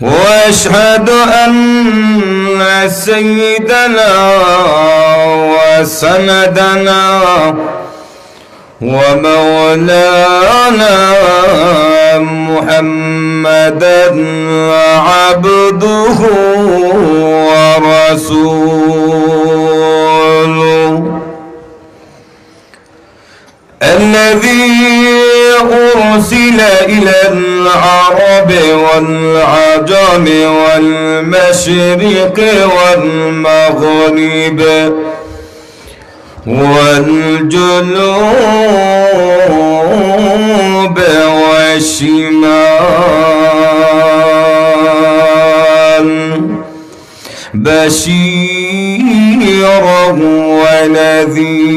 واشهد أن سيدنا وسندنا ومولانا محمدا عبده ورسوله. أرسل إلى العرب والعجم والمشرق والمغرب والجنوب والشمال. بشيرا ونذيرا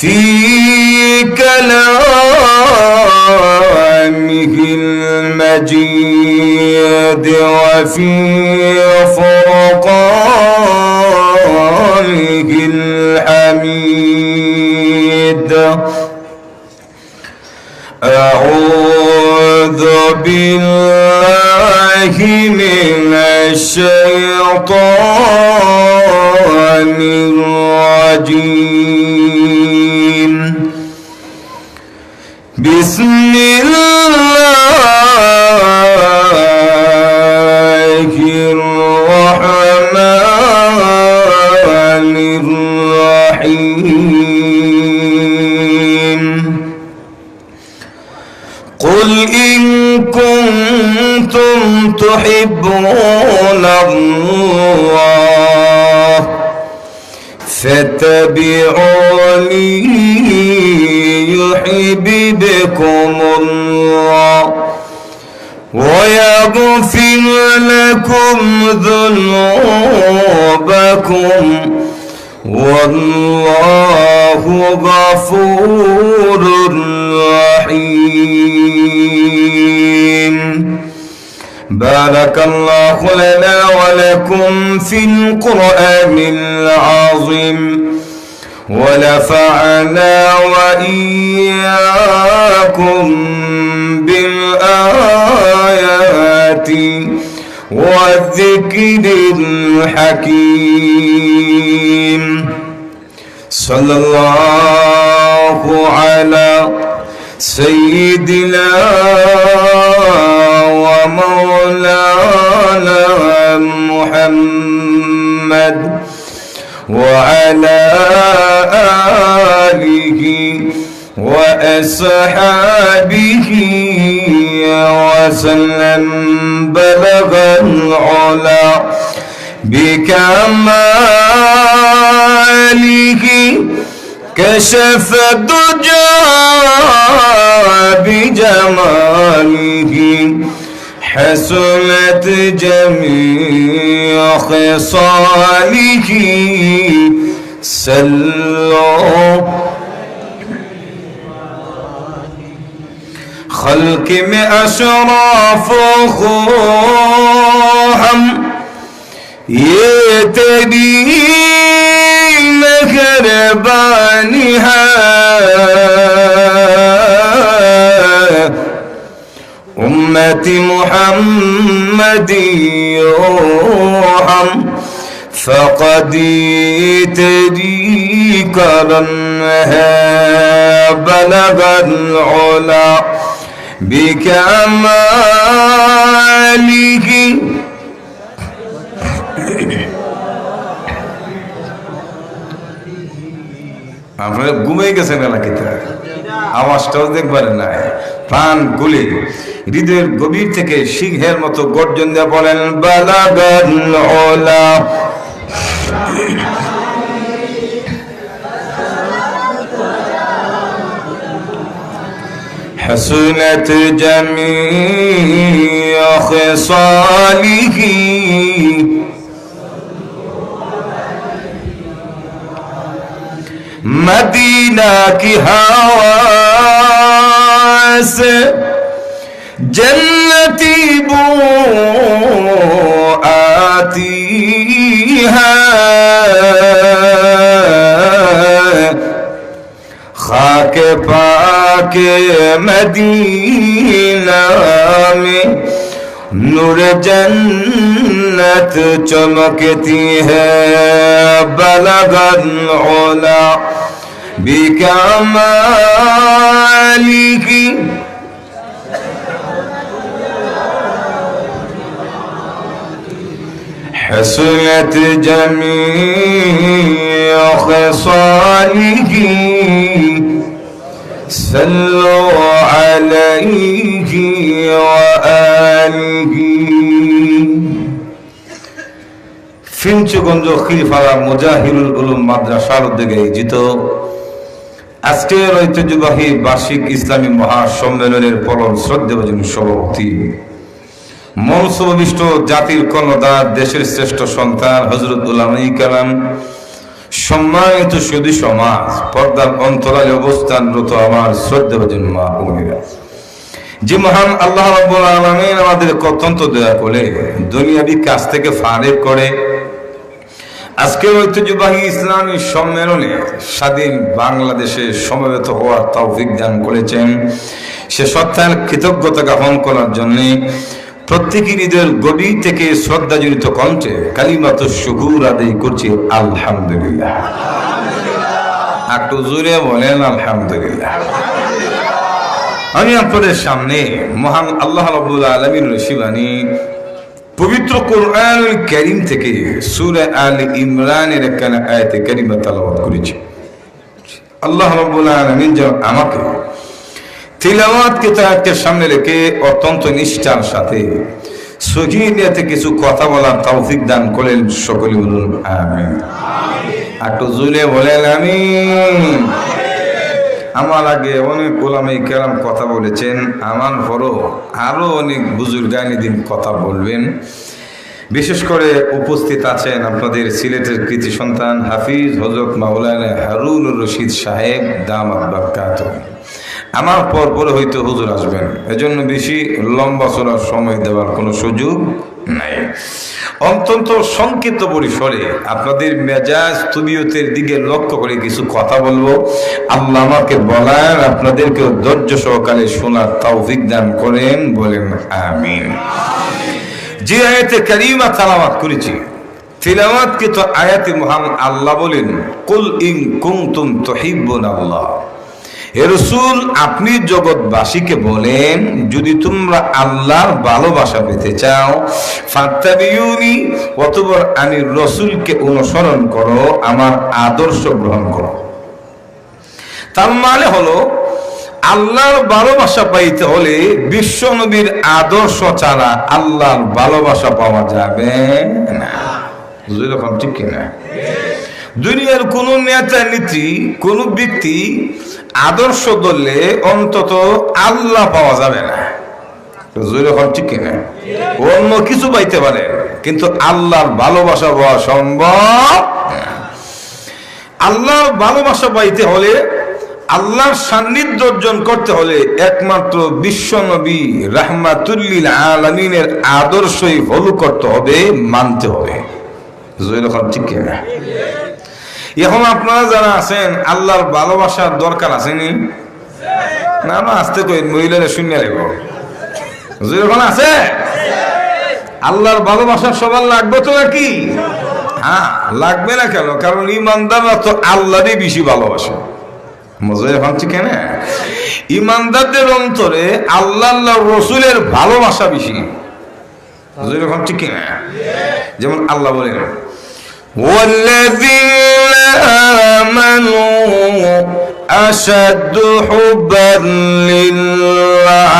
في كلامه المجيد وفي فرقانه الحميد. أعوذ بالله من الشيطان الرجيم. بسم الله الرحمن الرحيم. قل إن كنتم تحبون الله فاتبعوني يحببكم الله ويغفر لكم ذنوبكم والله غفور رحيم. بارك الله لنا ولكم في القرآن العظيم. ونفعنا وإياكم بالآيات والذكر الحكيم. صلى الله على سيدنا ومولانا محمد وعلى آله وأصحابه وسلم بلغ العلا بكماله كشف الدجى بجماله حسنت جميع خصاله. سلوا خلق من أشرافهم يتدين محمد يرحم فقد تجي لنها بلغ العلا بكماله আপনারা ঘুমিয়ে গেছেন এলাকাতে আওয়াজটাও দেখবার নাই। প্রাণ গুলি। হৃদয়ের গভীর থেকে সিংহের মতো গর্জন দিয়ে বলেন حسنت جميع خصاله مدینہ کی ہوا আছে। জন্নতি বো আতি খাকে পাকে মদিনা মে নূর জন্নত চমকতি হ্যাঁ বলগন ওলা। بكماله حسنت جميع خصاله صلوا عليه وآله ফিঞ্চগঞ্জ খিলফালা মুজাহিরুল উলুম মাদ্রাসার উদ্যোগে আয়োজিত আজকের ঐতিহ্যবাহী বার্ষিক ইসলামী মহাসম্মেলনের পলন শ্রদ্ধেভাজন সভাপতি। মনসবিষ্ট জাতির কর্ণদার দেশের শ্রেষ্ঠ সন্তান হজরত কালাম। সম্মানিত সুদী সমাজ, পর্দার অন্তরালে অবস্থানরত আমার শ্রদ্ধাভাজন মা বোনেরা। যে মহান আল্লাহ রাব্বুল আলামিন আমাদের অত্যন্ত দয়া করে দুনিয়াবি কাজ থেকে ফারেক করে আজকে ঐতিহ্যবাহী ইসলামী সম্মেলনে স্বাধীন বাংলাদেশে সমবেত হওয়ার তৌফিক দান করেছেন। সে সত্যার কৃতজ্ঞতা জ্ঞাপন করার জন্য প্রত্যেকই নিজের গভীর থেকে কণ্ঠে কালিমাত শুকুর আদায় করছে, আলহামদুলিল্লাহ। একটু জোরে বলেন, আলহামদুলিল্লাহ। আমি আপনাদের সামনে মহান আল্লাহ রবুল আলমীর রশিবানী পবিত্র কোরআন করিম থেকে সুরে আল ইমরানের একখানে আয়তে করিমা তালাবাদ করেছি। আল্লাহ রবুল আলমিন যেন আমাকে তিলাওয়াত কিতাবকে সামনে রেখে অত্যন্ত নিষ্ঠার সাথে সহিনিয়াতে কিছু কথা বলার তৌফিক দান করেন সকলে বলুন, আমিন। একটু জুলে বলেন আমি আমার আগে অনেক গোলামে কেরাম কথা বলেছেন, আমার পরও আরও অনেক বুজুর্গানি দিন কথা বলবেন। বিশেষ করে উপস্থিত আছেন আপনাদের সিলেটের কৃতি সন্তান হাফিজ হজরত মাওলানা হারুনুর রশিদ সাহেব, দাম আব্বাকাত আমার পর পরে হয়তো হুজুর আসবেন, এজন্য বেশি লম্বা চলার সময় দেওয়ার কোনো সুযোগ নাই। অত্যন্ত সংক্ষিপ্ত পরিসরে আপনাদের মেজাজ তবিয়তের দিকে লক্ষ্য করে কিছু কথা বলব। আল্লাহ আমাকে বলার আপনাদেরকে ধৈর্য সহকারে শোনার তৌফিক দান করেন, বলেন আমিন। যে আয়াতে কারিমা তালাওয়াত করেছি তিলাওয়াতকে তো আয়াতে মহান আল্লাহ বলেন, কুল ইন কুনতুম তুহিব্বুন আল্লাহ রসুল, আপনি জগৎবাসীকে বলেন, যদি তোমরা আল্লাহর ভালোবাসা পেতে চাও, ফাত্তাবিউনি অতবার আমি রসুলকে অনুসরণ করো, আমার আদর্শ গ্রহণ করো। তার মানে হলো, আল্লাহর ভালোবাসা পাইতে হলে বিশ্ব নবীর আদর্শ ছাড়া আল্লাহর ভালোবাসা পাওয়া যাবে না। ঠিক কিনা? দুনিয়ার কোন নেতা, নীতি, কোন ব্যক্তি আদর্শ ধরলে অন্তত আল্লাহ পাওয়া যাবে না। ঠিক অন্য কিছু পাইতে পারে, কিন্তু আল্লাহর ভালোবাসা পাওয়া সম্ভব। আল্লাহর ভালোবাসা পাইতে হলে, আল্লাহর সান্নিধ্য অর্জন করতে হলে একমাত্র বিশ্ব নবী রাহমাতুল্লিল আলমিনের আদর্শই ফলো করতে হবে, মানতে হবে। খান ঠিক কিনা? এখন আপনারা যারা আছেন, আল্লাহর ভালোবাসার দরকার আসেনি না? না আসতে কই, মহিলারা শূন্য লাগবো জহির খান আছে? আল্লাহর ভালোবাসা সবার লাগবে তো নাকি? হ্যাঁ লাগবে না কেন? কারণ ইমানদাররা তো আল্লাহরই বেশি ভালোবাসে। মজা এখন ঠিক না? ইমানদারদের অন্তরে আল্লাহ আল্লাহ রসুলের ভালোবাসা বেশি। এখন ঠিক না? যেমন আল্লাহ বলেন والذين آمنوا أشد حبا لله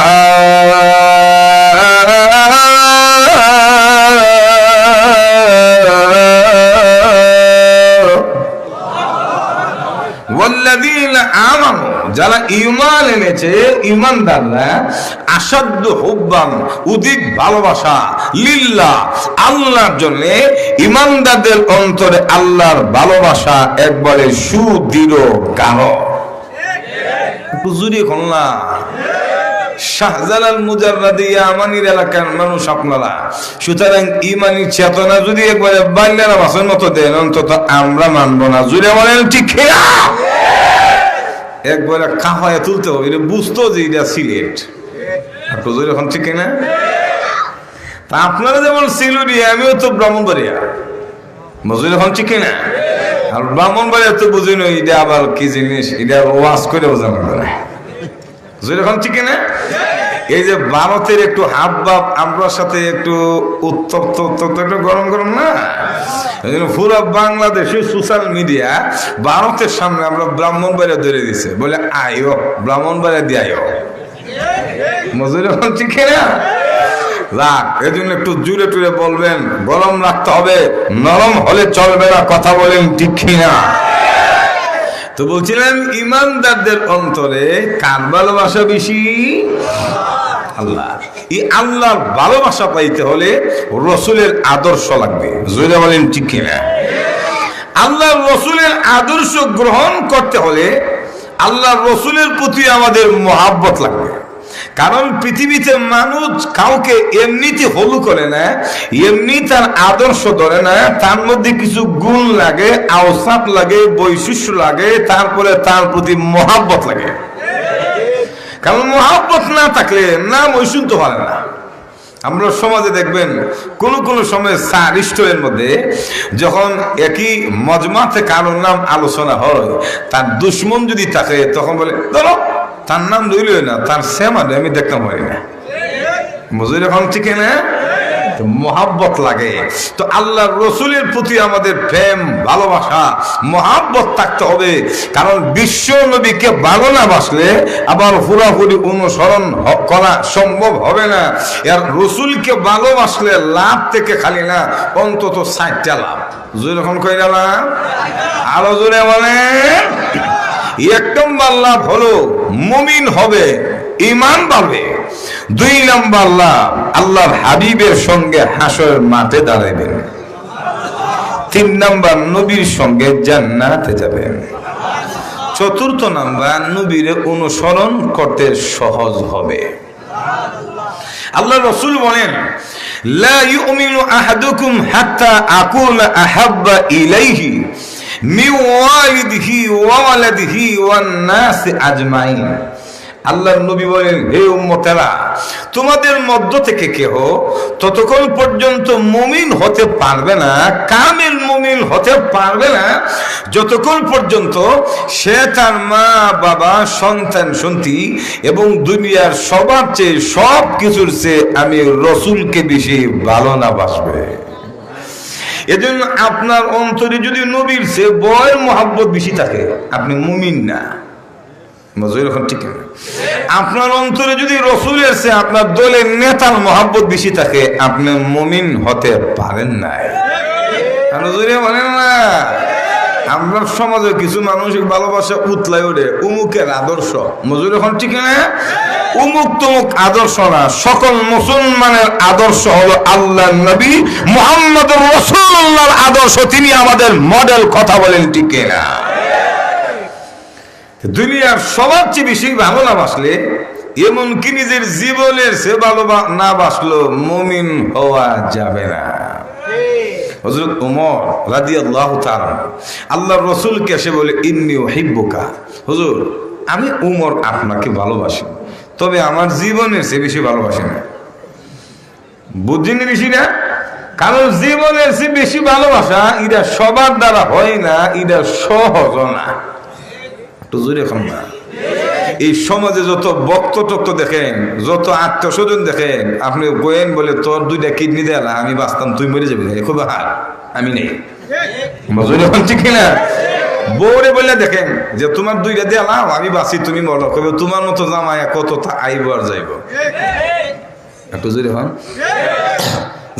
والذين آمنوا যারা ইমান এনেছে ইমানদাররা আসাধ্য হুব্বান অধিক ভালোবাসা লিল্লাহ আল্লাহর জন্য ইমানদারদের অন্তরে আল্লাহর ভালোবাসা একবারে সুদৃঢ় গাঢ়। হুজুরি শাহজালাল মুজাররাদি আমানির এলাকার মানুষ আপনারা। সুতরাং ইমানি চেতনা যদি একবারে বাল্যেরা মাসের মতো দেন, অন্তত আমরা মানবো না। জুড়ে বলেন ঠিক খেয়া একবারে কাহায় তুলতে হবে, এটা বুঝতো যে এটা সিলেট। হুজুর এখন ঠিক না তা আপনারা যেমন সিলুরি আমিও তো ব্রাহ্মণবাড়িয়া। মজুর এখন ঠিক না আর ব্রাহ্মণবাড়িয়া তো বুঝি না এটা আবার কি জিনিস, এটা ওয়াজ করে বোঝানো না হুজুর এখন ঠিক না এই যে ভারতের একটু হাব ভাব আমরার সাথে একটু উত্তপ্ত উত্তপ্ত, একটু গরম গরম না? পুরো বাংলাদেশে সোশ্যাল মিডিয়া ভারতের সামনে আমরা ব্রাহ্মণবাড়িয়া ধরে দিছে। বলে, আয়ো ব্রাহ্মণবাড়িয়া দিয়ে আয়ো মজুর ঠিক না? এই জন্য একটু জুড়ে টুরে বলবেন, গরম রাখতে হবে, নরম হলে চলবে না, কথা বলেন ঠিক না তো বলছিলেন ইমানদারদের অন্তরে কার ভালোবাসা বেশি? আল্লাহ। এই আল্লাহর ভালোবাসা পাইতে হলে রসুলের আদর্শ লাগবে। জয়দা বলেন ঠিক কিনা? আল্লাহ রসুলের আদর্শ গ্রহণ করতে হলে আল্লাহ রসুলের প্রতি আমাদের মহাব্বত লাগবে। কারণ পৃথিবীতে মানুষ কাউকে এমনিতে হলু করে না, এমনি তার আদর্শ ধরে না, তার মধ্যে কিছু গুণ লাগে, আওসাপ লাগে, বৈশিষ্ট্য লাগে, তারপরে তার প্রতি মহাব্বত লাগে। কারণ মহাব্বত না থাকলে নাম ওই শুনতে পারে না। আমরা সমাজে দেখবেন, কোন কোন সময় সারিষ্টের মধ্যে যখন একই মজমাতে কারোর নাম আলোচনা হয়, তার দুশ্মন যদি থাকে, তখন বলে, ধরো তার নাম ধরল না, তার সেমানে আমি দেখতে পারি না মজুর এখন ঠিক না? মহাব্বত লাগে। তো আল্লাহ রসুলের প্রতি আমাদের প্রেম, ভালোবাসা, মহাব্বত থাকতে হবে। কারণ বিশ্ব নবীকে ভালো না বাসলে আবার পুরাপুরি অনুসরণ করা সম্ভব হবে না। এর রসুলকে ভালোবাসলে লাভ থেকে খালি না, অন্তত ষাটটা লাভ। যেরকম কই গেলাম আরও জোরে মানে এক নম্বর লাভ হলো মুমিন হবে ইমান পাবে। দুই নম্বর লাভ আল্লাহর হাবিবের সঙ্গে হাসর মাঠে দাঁড়াইবেন। তিন নম্বর, নবীর সঙ্গে জান্নাতে যাবেন। চতুর্থ নাম্বার, নবীর অনুসরণ করতে সহজ হবে। আল্লাহ রসুল বলেন, লা ইউমিনু আহাদুকুম হাত্তা আকুলা আহাব্বা ইলাইহি। আজমাইন। নবী বলেন, হে উম্মতেরা, তোমাদের মধ্য থেকে কেহ ততক্ষণ পর্যন্ত মুমিন হতে পারবে না, কামেল মুমিন হতে পারবে না, যতক্ষণ পর্যন্ত সে তার মা, বাবা, সন্তান, সন্তি এবং দুনিয়ার সবার চেয়ে সব কিছুর চেয়ে আমি রসুলকে বেশি ভালো না বাসবে। এজন্য আপনার অন্তরে যদি নবীর সে বয় মহাব্বত বেশি থাকে, আপনি মুমিন না। ঠিক আপনার অন্তরে যদি রসুল সে আপনার দলের নেতার মহাব্বত বেশি থাকে, আপনি মমিন হতে পারেন না বলেন না। আমরা সমাজে কিছু মানুষের ভালোবাসা উতলাই ওঠে। উমুকের আদর্শ। মজুর এখন ঠিক না? উমুক তুমুক আদর্শ না। সকল মুসলমানের আদর্শ হলো আল্লাহ নবী মোহাম্মদ রসুল্লাহর আদর্শ। তিনি আমাদের মডেল কথা বলেন ঠিক না? দুনিয়ার সবার চেয়ে বেশি ভালো না বাসলে? এমনকি নিজের জীবনের সে ভালো না বাসলো মমিন হওয়া যাবে না। হজরত উমর রাদি আল্লাহ আল্লাহ রসুলকে এসে বলে, ইন্নি হিব্বুকা হুজুর, আমি উমর আপনাকে ভালোবাসি, তবে আমার জীবনের চেয়ে বেশি ভালোবাসি না। বুঝিনি বেশি না? কারণ জীবনের চেয়ে বেশি ভালোবাসা এটা সবার দ্বারা হয় না এটা সহজ না। একটু জোরে না। এই সমাজে যত বক্ত টক্ত দেখেন, যত আত্মীয় স্বজন দেখেন, আপনি গোয়েন বলে তোর দুইটা কিডনি দেলা আমি বাঁচতাম, তুই মরে যাবি খুব হার আমি নেই। ঠিক না? বউরে বলে দেখেন যে তোমার দুইটা দেলাম আমি বাঁচি, তুমি মরো। কবে তোমার মতো জামাই কত আইব আর যাইব? একটু জোরে হন।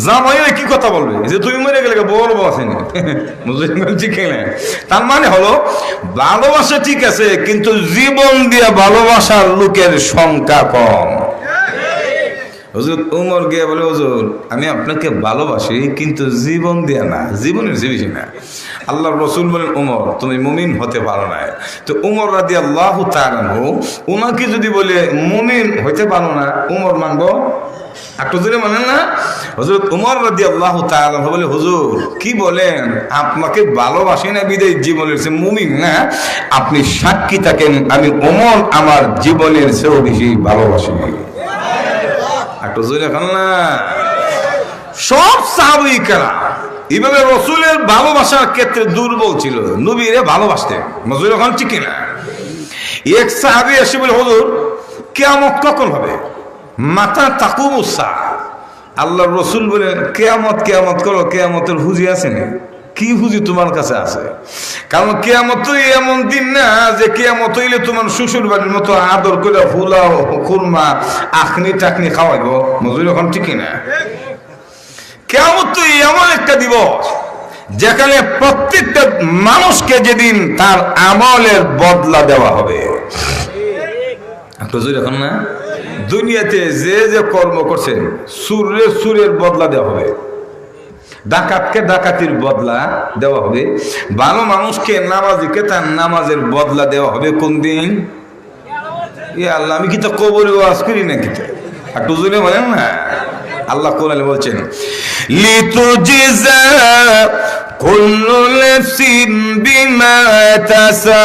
জামাই কি কথা বলবে। যে তুমি মরে গেলে বড় বসেনি ঠিক না? তার মানে হলো, ভালোবাসা ঠিক আছে, কিন্তু জীবন দিয়ে ভালোবাসার লোকের সংখ্যা কম। হুজুর, উমর গিয়ে বলে, হুজুর, আমি আপনাকে ভালোবাসি, কিন্তু জীবন দিয়া না, জীবনের জীবিসি না। আল্লাহ রসুল বলেন, উমর, তুমি মুমিন হতে পারো না। তো উমর রাদি আল্লাহ তারানহু উনাকে যদি বলে, মুমিন হইতে পারো না, উমর মানবো? না। বলে কি বলেন? আপনাকে না জীবনের আপনি সাক্ষী থাকেন, আমি উমর আমার জীবনের চেয়েও বেশি ভালোবাসি। না। সব সাহাবিকেরা এইভাবে রসুলের ভালোবাসার ক্ষেত্রে দুর্বল ছিল, নবীরে ভালোবাসতে মজুর এখন ঠিক না এক সাহাবি এসে বলে, হুজুর, কেয়ামত কখন হবে? মাথা তাকুম উৎসাহ আল্লাহ রসুল বলে, কেয়ামত কেয়ামত করো, কেয়ামতের হুজি আছে না? কি হুজি তোমার কাছে আছে? কারণ কেয়ামত এমন দিন না যে কেয়ামত হইলে তোমার শ্বশুর বাড়ির মতো আদর করে ফুলাও, খুরমা, আখনি টাকনি খাওয়াইব। মজুরি এখন ঠিকই না। কেয়ামত তো এমন একটা দিবস যেখানে প্রত্যেকটা মানুষকে যেদিন তার আমলের বদলা দেওয়া হবে। এখন না? দুনিয়াতে যে যে কর্ম করছেন, সুরে সুরের বদলা দেওয়া হবে। ডাকাতকে ডাকাতির বদলা দেওয়া হবে। ভালো মানুষকে নামাজিকে তার নামাজের বদলা দেওয়া হবে কোন দিন? ইয়ে আল্লাহ, আমি কি তো কবরে ওয়াজ করি না কি একটু জোরে বলেন না। আল্লাহ কোরআনে বলছেন লিতু জিজা কুল্লু নাফসিন বিমা তাসআ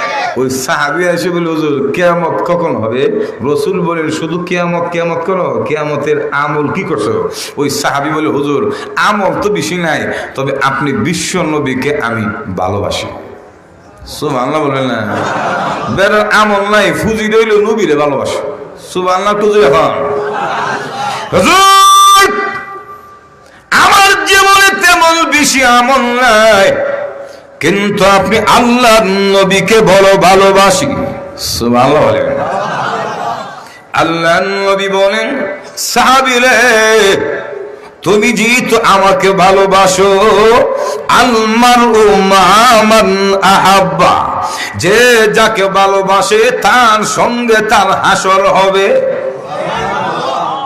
ওই সাহাবি এসে বলে, হুজুর, কেয়ামত কখন হবে? রসুল বলেন, শুধু কেয়ামত কেয়ামত করো, কেয়ামতের আমল কি করছ? ওই সাহাবি বলে, হুজুর, আমল তো বেশি নাই, তবে আপনি বিশ্ব নবীকে আমি ভালোবাসি। সুবহানাল্লাহ বলেন না। বের আমল নাই, ফুজি রইল নবীরে ভালোবাসো। সুবহানাল্লাহ টুজু এখন হুজুর, আমার জীবনে তেমন বেশি আমল নাই। কিন্তু আপনি আল্লাহ নবীকে বড় ভালোবাসি। সুবহানাল্লাহ বলেন আল্লাহ নবী বলেন সাহাবিরে তুমি যেহেতু আমাকে ভালোবাসো আলমার উমান আহাব্বা, যে যাকে ভালোবাসে তার সঙ্গে তার হাসর হবে।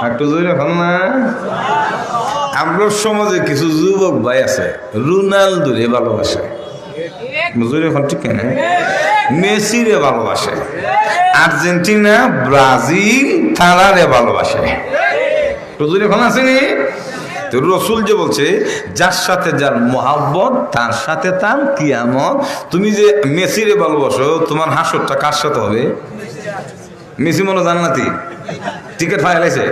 একটু আমরা সমাজে কিছু যুবক ভাই আছে, রোনালদোরে ভালোবাসে। বুঝলি এখন ঠিক না মেসিরে ভালোবাসে। আর্জেন্টিনা, ব্রাজিল, তারারে ভালোবাসে। রসুল এখন আসেনি তো রসুল যে বলছে, যার সাথে যার মোহাব্বত, তার সাথে তার কিয়ামত। তুমি যে মেসিরে ভালোবাসো, তোমার হাসরটা কার সাথে হবে? মেসি মনে জান্নাতি। টিকিট ফাইলাইছে